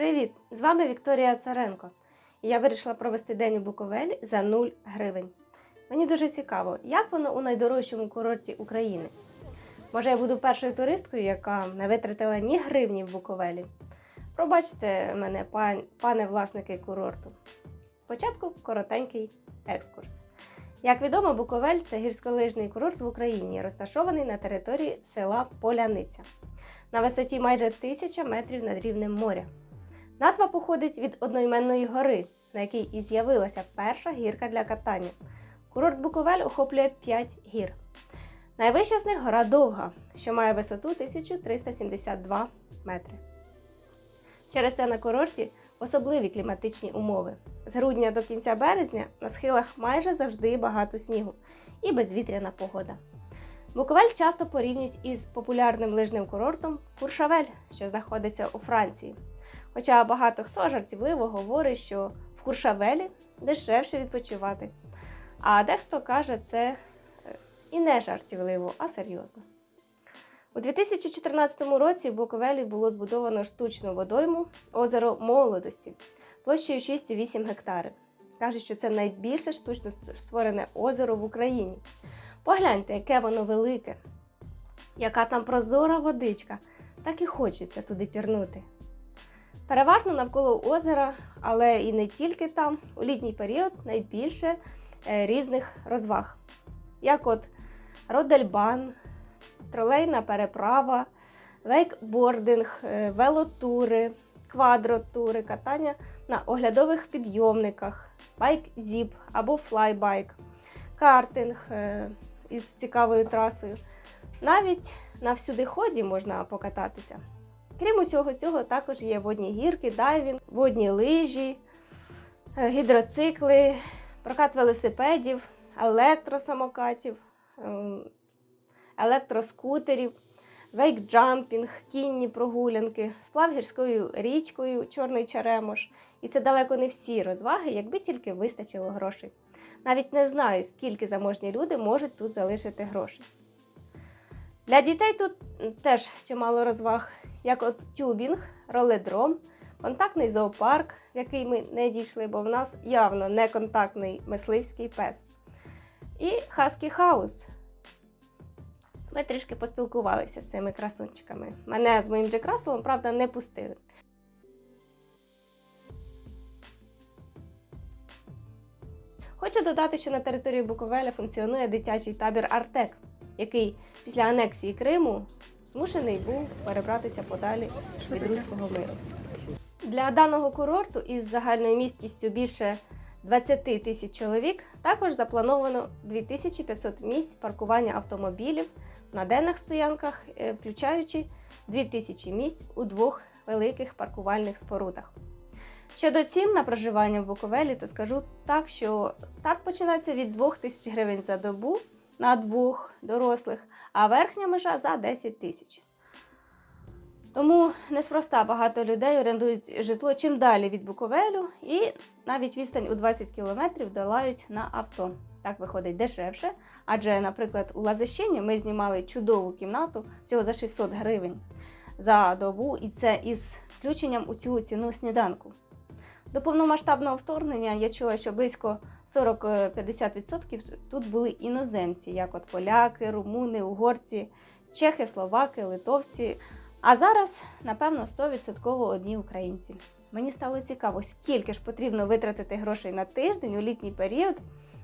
Привіт! З вами Вікторія Царенко. І я вирішила провести день у Буковелі за 0 гривень. Мені дуже цікаво, як воно у найдорожчому курорті України. Може, я буду першою туристкою, яка не витратила ні гривні в Буковелі. Пробачте мене, пан- пане власники курорту. Спочатку коротенький екскурс. Як відомо, Буковель це гірськолижний курорт в Україні, розташований на території села Поляниця на висоті майже 1000 метрів над рівнем моря. Назва походить від одноіменної гори, на якій і з'явилася перша гірка для катання. Курорт Буковель охоплює 5 гір. Найвища з них гора Довга, що має висоту 1372 метри. Через це на курорті особливі кліматичні умови. З грудня до кінця березня на схилах майже завжди багато снігу і безвітряна погода. Буковель часто порівнюють із популярним лижним курортом Куршавель, що знаходиться у Франції. Хоча багато хто жартівливо говорить, що в Куршавелі дешевше відпочивати. А дехто каже це е, і не жартівливо, а серйозно. У 2014 році в Буковелі було збудовано штучну водойму озеро Молодості площею 6,8 гектари. Кажуть, що це найбільше штучно створене озеро в Україні. Погляньте, яке воно велике, яка там прозора водичка, так і хочеться туди пірнути. Переважно навколо озера, але і не тільки там, у літній період найбільше е, різних розваг, як от Родельбан, тролейна переправа, вейкбординг, е, велотури, квадротури, катання на оглядових підйомниках, байк-зіп або флайбайк, картинг е, із цікавою трасою. Навіть на всюдиході можна покататися. Крім усього цього, також є водні гірки, дайвінг, водні лижі, е, гідроцикли, прокат велосипедів, електросамокатів, ем, електроскутерів, вейкджампінг, кінні прогулянки, сплав гірською річкою, Чорний Черемош. І це далеко не всі розваги, якби тільки вистачило грошей. Навіть не знаю, скільки заможні люди можуть тут залишити грошей. Для дітей тут теж чимало розваг, як от тюбінг, роледром, контактний зоопарк, в який ми не дійшли, бо в нас явно не контактний мисливський пес. І Хаскі Хаус. Ми трішки поспілкувалися з цими красунчиками. Мене з моїм Джек правда, не пустили. Хочу додати, що на території Буковеля функціонує дитячий табір Артек, який після анексії Криму змушений був перебратися подалі від руського миру. Для даного курорту із загальною місткістю більше 20 тисяч чоловік також заплановано 2500 місць паркування автомобілів на денних стоянках, е, включаючи 2000 місць у двох великих паркувальних спорудах. Щодо цін на проживання в Буковелі, то скажу так, що старт починається від 2 тисяч гривень за добу на двох дорослих, а верхня межа за 10 тисяч. Тому неспроста багато людей орендують житло чим далі від Буковелю і навіть відстань у 20 кілометрів долають на авто. Так виходить дешевше. Адже, наприклад, у Лазищині ми знімали чудову кімнату всього за 600 гривень за добу, і це із включенням у цю ціну сніданку. До повномасштабного вторгнення я чула, що близько 40-50% тут були іноземці, як от поляки, румуни, угорці, чехи, словаки, литовці. А зараз, напевно, 100% одні українці. Мені стало цікаво, скільки ж потрібно витратити грошей на тиждень у літній період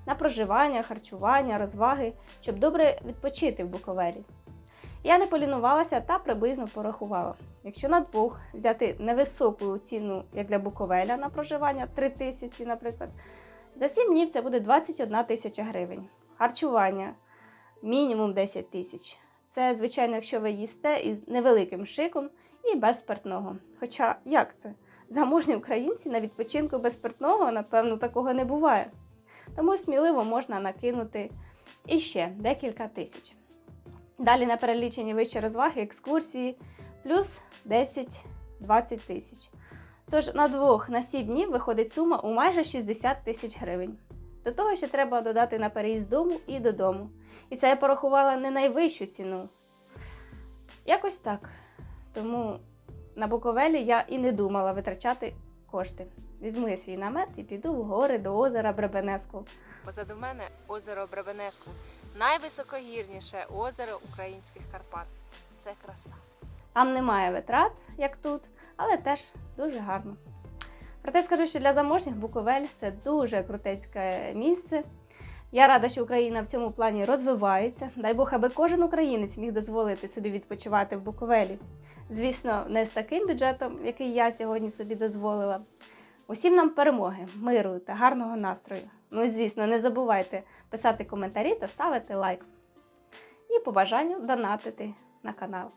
на проживання, харчування, розваги, щоб добре відпочити в Буковелі. Я не полінувалася та приблизно порахувала. Якщо на двох взяти невисоку ціну, як для Буковеля на проживання 3 тисячі, наприклад, за 7 днів це буде 21 тисяча гривень. Харчування мінімум 10 тисяч. Це, звичайно, якщо ви їсте із невеликим шиком і без спиртного. Хоча як це? Заможні українці на відпочинку без спиртного, напевно, такого не буває. Тому сміливо можна накинути іще декілька тисяч. Далі на перелічені вищі розваги, екскурсії, плюс 10-20 тисяч. Тож на двох на 7 днів виходить сума у майже 60 тисяч гривень. До того ще треба додати на переїзд дому і додому. І це я порахувала не найвищу ціну. Якось так. Тому на Буковелі я і не думала витрачати кошти. Візьму я свій намет і піду в гори до озера Бребенеску. Позаду мене озеро Бребенеску, найвисокогірніше озеро українських Карпат. Це краса. Там немає витрат, як тут, але теж дуже гарно. Проте скажу, що для заможніх Буковель це дуже крутецьке місце. Я рада, що Україна в цьому плані розвивається. Дай Бог, аби кожен українець міг дозволити собі відпочивати в Буковелі. Звісно, не з таким бюджетом, який я сьогодні собі дозволила. Усім нам перемоги, миру та гарного настрою. Ну і звісно, не забувайте писати коментарі та ставити лайк. І по бажанню донатити на канал.